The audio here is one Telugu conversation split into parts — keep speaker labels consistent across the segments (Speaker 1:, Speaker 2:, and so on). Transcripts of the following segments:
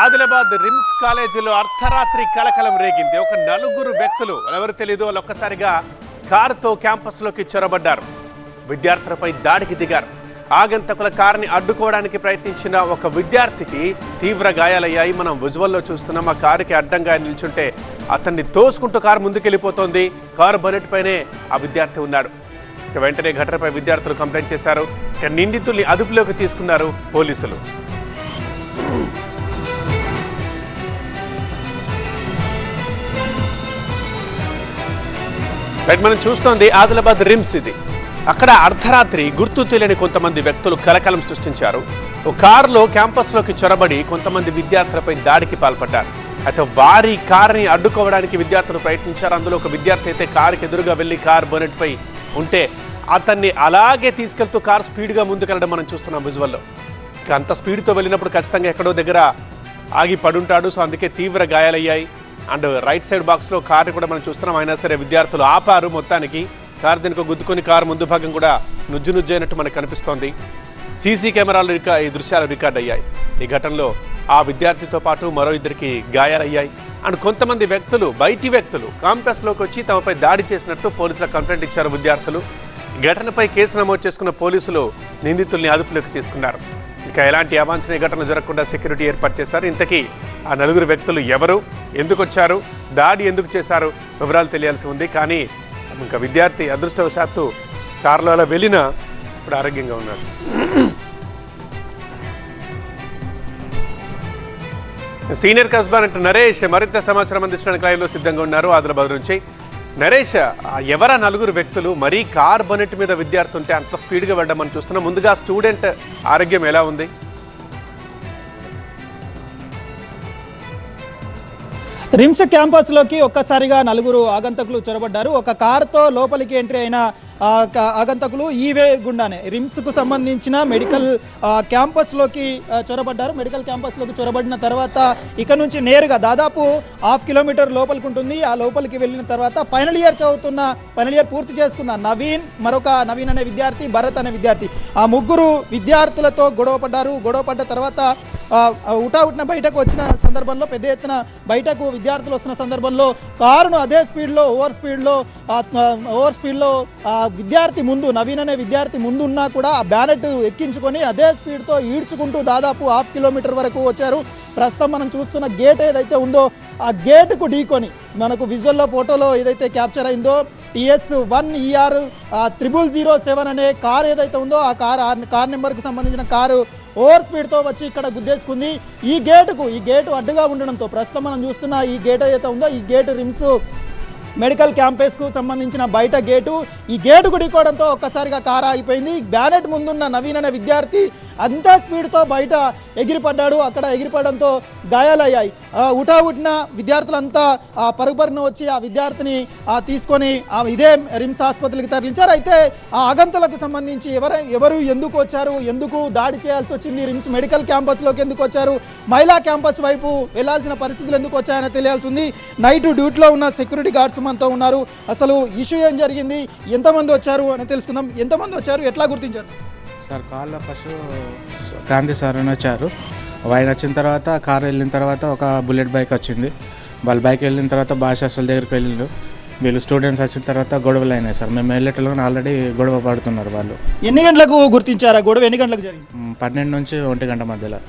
Speaker 1: ఆదిలాబాద్ రిమ్స్ కాలేజీలో అర్ధరాత్రి కలకలం రేగింది. ఒక నలుగురు వ్యక్తులు ఎవరు తెలియదు వాళ్ళు ఒక్కసారిగా కారుతో క్యాంపస్లోకి చొరబడ్డారు. విద్యార్థులపై దాడికి దిగారు. ఆగంతకుల కారుని అడ్డుకోవడానికి ప్రయత్నించిన ఒక విద్యార్థికి తీవ్ర గాయాలయ్యాయి. మనం విజువల్లో చూస్తున్నాం ఆ కారుకి అడ్డంగా నిల్చుంటే అతన్ని తోసుకుంటూ కారు ముందుకెళ్ళిపోతోంది. కారు బనెట్ పైనే ఆ విద్యార్థి ఉన్నాడు. ఇక వెంటనే ఘటనపై విద్యార్థులు కంప్లైంట్ చేశారు. ఇక నిందితుల్ని అదుపులోకి తీసుకున్నారు పోలీసులు. రైట్ మనం చూస్తోంది ఆదిలాబాద్ రిమ్స్ ఇది. అక్కడ అర్ధరాత్రి గుర్తు తెలియని కొంతమంది వ్యక్తులు కలకలం సృష్టించారు. ఓ కారులో క్యాంపస్లోకి చొరబడి కొంతమంది విద్యార్థులపై దాడికి పాల్పడ్డారు. అయితే వారి కారుని అడ్డుకోవడానికి విద్యార్థులు ప్రయత్నించారు. అందులో ఒక విద్యార్థి అయితే కారుకి ఎదురుగా వెళ్ళి కార్ బొనెట్పై ఉంటే అతన్ని అలాగే తీసుకెళ్తూ కారు స్పీడ్గా ముందుకెళ్ళడం మనం చూస్తున్నాం విజువల్లో. అంత స్పీడ్తో వెళ్ళినప్పుడు ఖచ్చితంగా ఎక్కడో దగ్గర ఆగి పడుంటాడు. సో అందుకే తీవ్ర గాయాలయ్యాయి. అండ్ రైట్ సైడ్ బాక్స్లో కారు కూడా మనం చూస్తున్నాం. అయినా సరే విద్యార్థులు ఆపారు మొత్తానికి. కారు దీనికి గుద్దుకొని కారు ముందు భాగం కూడా నుజ్జు నుజ్జు అయినట్టు మనకు కనిపిస్తోంది. సీసీ కెమెరాలు రికార్ ఈ దృశ్యాలు రికార్డ్ అయ్యాయి. ఈ ఘటనలో ఆ విద్యార్థితో పాటు మరో ఇద్దరికి గాయాలయ్యాయి. అండ్ కొంతమంది వ్యక్తులు బయటి వ్యక్తులు క్యాంపస్లోకి వచ్చి తమపై దాడి చేసినట్టు పోలీసులకు కంప్లైంట్ ఇచ్చారు విద్యార్థులు. ఘటనపై కేసు నమోదు చేసుకున్న పోలీసులు నిందితుల్ని అదుపులోకి తీసుకున్నారు. ఇక ఎలాంటి అవాంఛనీయ ఘటన జరగకుండా సెక్యూరిటీ ఏర్పాటు చేశారు. ఇంతకీ ఆ నలుగురు వ్యక్తులు ఎవరు? ఎందుకు వచ్చారు? దాడి ఎందుకు చేశారు? వివరాలు తెలియాల్సి ఉంది. కానీ ఇంకా విద్యార్థి అదృష్టవశాత్తు కారులో అలా వెళ్ళినా ఇప్పుడు ఆరోగ్యంగా ఉన్నాడు సీనియర్ కస్బాన్ నరేష్ మరింత సమాచారం అందించడానికి లైవ్లో సిద్ధంగా ఉన్నారు. ఆదిలాబాద్ నుంచి నరేష్ ఎవర ఎవరా నలుగురు వ్యక్తులు మరీ కార్ బొనెట్ మీద విద్యార్థి ఉంటే అంత స్పీడ్గా వెళ్ళడం మనం చూస్తున్నాం. ముందుగా స్టూడెంట్ ఆరోగ్యం ఎలా ఉంది?
Speaker 2: రిమ్స్ క్యాంపస్లోకి ఒక్కసారిగా నలుగురు ఆగంతకులు చొరబడ్డారు. ఒక కారుతో లోపలికి ఎంట్రీ అయిన ఆగంతకులు ఈ వే గుండానే. రిమ్స్కు సంబంధించిన మెడికల్ క్యాంపస్లోకి చొరబడ్డారు. మెడికల్ క్యాంపస్లోకి చొరబడిన తర్వాత ఇక నుంచి నేరుగా దాదాపు హాఫ్ కిలోమీటర్ లోపలికి ఉంటుంది ఆ లోపలికి వెళ్ళిన తర్వాత ఫైనల్ ఇయర్ చదువుతున్న ఫైనల్ ఇయర్ పూర్తి చేసుకున్న నవీన్ మరొక నవీన్ అనే విద్యార్థి భరత్ అనే విద్యార్థి. ఆ ముగ్గురు విద్యార్థులతో గొడవ పడ్డారు గొడవ పడ్డ తర్వాత ఉటావుటిన బయటకు వచ్చిన సందర్భంలో పెద్ద ఎత్తున బయటకు విద్యార్థులు వస్తున్న సందర్భంలో కారును అదే స్పీడ్లో ఓవర్ స్పీడ్లో ఓవర్ స్పీడ్లో ఆ విద్యార్థి ముందు నవీన్ అనే విద్యార్థి ముందు ఉన్నా కూడా ఆ బ్యానెట్ ఎక్కించుకొని అదే స్పీడ్తో ఈడ్చుకుంటూ దాదాపు హాఫ్ కిలోమీటర్ వరకు వచ్చారు. ప్రస్తుతం మనం చూస్తున్న గేట్ ఏదైతే ఉందో ఆ గేటుకు ఢీకొని మనకు విజువల్లో ఫోటోలో ఏదైతే క్యాప్చర్ అయిందో TS one ER triple zero seven అనే కార్ ఏదైతే ఉందో ఆ కార్ ఆ కార్ నెంబర్కి సంబంధించిన కారు ఓవర్ స్పీడ్తో వచ్చి ఇక్కడ గుద్దేసుకుంది. ఈ గేటుకు ఈ గేటు అడ్డుగా ఉండడంతో ప్రస్తుతం మనం చూస్తున్న ఈ గేట్ ఏదైతే ఉందో ఈ గేటు రిమ్స్ మెడికల్ క్యాంపస్కు సంబంధించిన బయట గేటు. ఈ గేటు గుడికోవడంతో ఒక్కసారిగా కారు ఆగిపోయింది. బ్యానెట్ ముందున్న నవీన్ అనే విద్యార్థి అంత స్పీడ్తో బయట ఎగిరిపడ్డాడు. అక్కడ ఎగిరిపడడంతో గాయాలయ్యాయి. ఆ, ఉటావుటిన విద్యార్థులంతా ఆ పరుగు పరుగున వచ్చి ఆ విద్యార్థిని ఆ, తీసుకొని ఆ ఇదే రిమ్స్ ఆసుపత్రికి తరలించారు. అయితే ఆ అగంతలకు సంబంధించి ఎవరు ఎవరు ఎందుకు వచ్చారు? ఎందుకు దాడి చేయాల్సి వచ్చింది? రిమ్స్ మెడికల్ క్యాంపస్లోకి ఎందుకు వచ్చారు? మహిళా క్యాంపస్ వైపు వెళ్ళాల్సిన పరిస్థితులు ఎందుకు వచ్చాయని తెలియాల్సి ఉంది. నైట్ డ్యూటీలో ఉన్న సెక్యూరిటీ గార్డ్స్ మనతో ఉన్నారు. అసలు ఇష్యూ ఏం జరిగింది? ఎంతమంది వచ్చారు అని తెలుసుకుందాం. ఎంతమంది వచ్చారు? ఎట్లా గుర్తించారు?
Speaker 3: సార్ కార్లో ఫస్ట్ గాంధీ సార్ అని వచ్చారు. ఆయన వచ్చిన తర్వాత కార్ వెళ్ళిన తర్వాత ఒక బుల్లెట్ బైక్ వచ్చింది. వాళ్ళ బైక్ వెళ్ళిన తర్వాత భాషాసుల దగ్గరికి వెళ్ళిండు. వీళ్ళు స్టూడెంట్స్ వచ్చిన తర్వాత గొడవలు అయినాయి సార్. మేము వెళ్ళేటలో ఆల్రెడీ గొడవ పడుతున్నారు వాళ్ళు.
Speaker 2: ఎన్ని గంటలకు గుర్తించారా? గొడవ ఎన్ని గంటలకు జరిగింది?
Speaker 3: పన్నెండు నుంచి ఒంటి గంట మధ్యలో.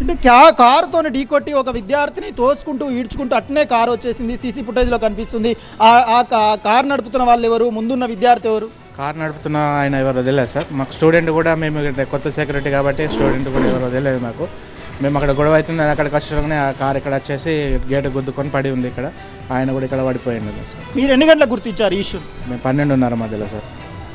Speaker 2: అంటే కారుతో ఢీకొట్టి ఒక విద్యార్థిని తోసుకుంటూ ఈడ్చుకుంటూ అట్నే కారు వచ్చేసింది. సీసీ ఫుటేజ్లో కనిపిస్తుంది. ఆ కారు నడుపుతున్న వాళ్ళు ఎవరు? ముందున్న విద్యార్థి ఎవరు?
Speaker 3: కార్ నడుపుతున్న ఆయన ఎవరో తెలియదు సార్. మాకు స్టూడెంట్ కూడా మేము ఇక్కడ కొత్త సెక్యూరిటీ కాబట్టి స్టూడెంట్ కూడా ఎవరో తెలియదు మాకు. మేము అక్కడ గొడవ అవుతుంది ఆయన అక్కడికి వచ్చేలోనే ఆ కార్ ఇక్కడ వచ్చేసి గేట్ గుద్దుకొని పడి ఉంది ఇక్కడ. ఆయన కూడా ఇక్కడ పడిపోయింది సార్.
Speaker 2: మీరు ఎన్ని గంటలకు గుర్తించారు ఈ ఇష్యూ
Speaker 3: మేము పన్నెండున్నర మధ్యలో సార్.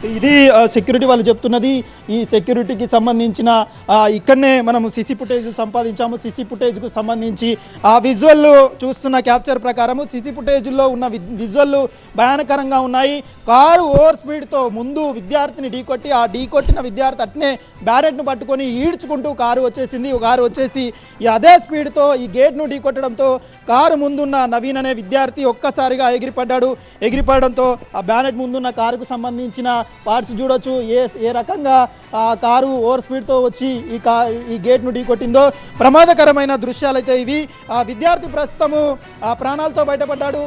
Speaker 2: ఇది సెక్యూరిటీ వాళ్ళు చెప్తున్నది. ఈ సెక్యూరిటీకి సంబంధించిన ఇక్కడనే మనము సిసి ఫుటేజ్ సంపాదించాము. సిసి ఫుటేజ్కు సంబంధించి ఆ విజువల్ చూస్తున్న క్యాప్చర్ ప్రకారము సిసి ఫుటేజ్లో ఉన్న వి- విజువల్ భయానకరంగా ఉన్నాయి. కారు ఓవర్ స్పీడ్తో ముందు విద్యార్థిని ఢీకొట్టి ఆ ఢీకొట్టిన విద్యార్థి అట్నే బ్యారెట్ను పట్టుకొని ఈడ్చుకుంటూ కారు వచ్చేసింది. కారు వచ్చేసి ఈ అదే స్పీడ్తో ఈ గేట్ను ఢీకొట్టడంతో కారు ముందున్న నవీన్ అనే విద్యార్థి ఒక్కసారిగా ఎగిరిపడ్డాడు. ఎగిరిపడడంతో ఆ బ్యానెట్ ముందున్న కారుకు సంబంధించిన పార్ట్స్ చూడొచ్చు. ఏ ఏ రకంగా ఆ కారు ఓవర్ స్పీడ్తో వచ్చి ఈ కా ఈ గేట్ను ఢీకొట్టిందో ప్రమాదకరమైన దృశ్యాలు అయితే ఇవి. ఆ విద్యార్థి ప్రస్తుతము ఆ ప్రాణాలతో బయటపడ్డాడు.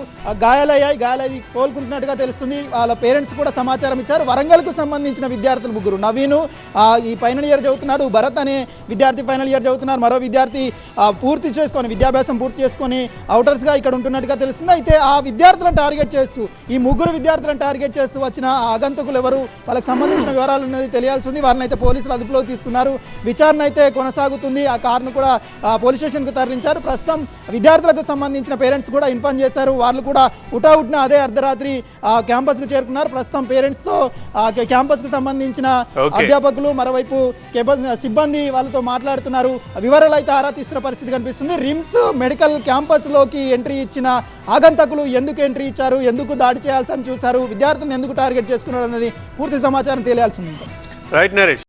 Speaker 2: గాయాలయ్యాయి గాయాలయ్యి కోలుకుంటున్నట్టుగా తెలుస్తుంది. వాళ్ళ పేరెంట్స్ కూడా సమాచారం ఇచ్చారు. వరంగల్కు సంబంధించిన విద్యార్థులు ముగ్గురు. నవీను ఆ, ఈ ఫైనల్ ఇయర్ చదువుతున్నాడు. భరత్ అనే విద్యార్థి ఫైనల్ ఇయర్ చదువుతున్నారు. మరో విద్యార్థి ఆ, పూర్తి చేసుకొని విద్యాభ్యాసం పూర్తి చేసుకొని అవుటర్స్గా ఇక్కడ ఉంటున్నట్టుగా తెలుస్తుంది. అయితే ఆ విద్యార్థులను టార్గెట్ చేస్తూ ఈ ముగ్గురు విద్యార్థులను టార్గెట్ చేస్తూ వచ్చిన ఆగంతకులు ఎవరు? వాళ్ళకి సంబంధించిన వివరాలు ఉన్నది తెలియాల్సి ఉంది. వారిని అయితే పోలీసులు అదుపులోకి తీసుకున్నారు. విచారణ అయితే కొనసాగుతుంది. ఆ కారును కూడా పోలీస్ స్టేషన్కు తరలించారు. ప్రస్తుతం విద్యార్థులకు సంబంధించిన పేరెంట్స్ కూడా ఇన్ఫార్మ్ చేశారు. వాళ్ళు కూడా ఉటావుట్న అదే అర్ధరాత్రి క్యాంపస్కు చేరుకున్నారు. ప్రస్తుతం పేరెంట్స్తో క్యాంపస్కు సంబంధించిన. అధ్యాపకులు మరోవైపు సిబ్బంది వాళ్ళతో మాట్లాడుతున్నారు. వివరాలు అయితే ఆరా తీస్తున్న పరిస్థితి కనిపిస్తుంది. రిమ్స్ మెడికల్ క్యాంపస్లోకి ఎంట్రీ ఇచ్చిన ఆగంతకులు ఎందుకు ఎంట్రీ ఇచ్చారు? ఎందుకు దాడి చేయాల్సి చూశారు? విద్యార్థులను ఎందుకు టార్గెట్ చేసుకున్నారు అన్నది పూర్తి సమాచారం తెలియాల్సి ఉంది.
Speaker 1: రైట్ నరేష్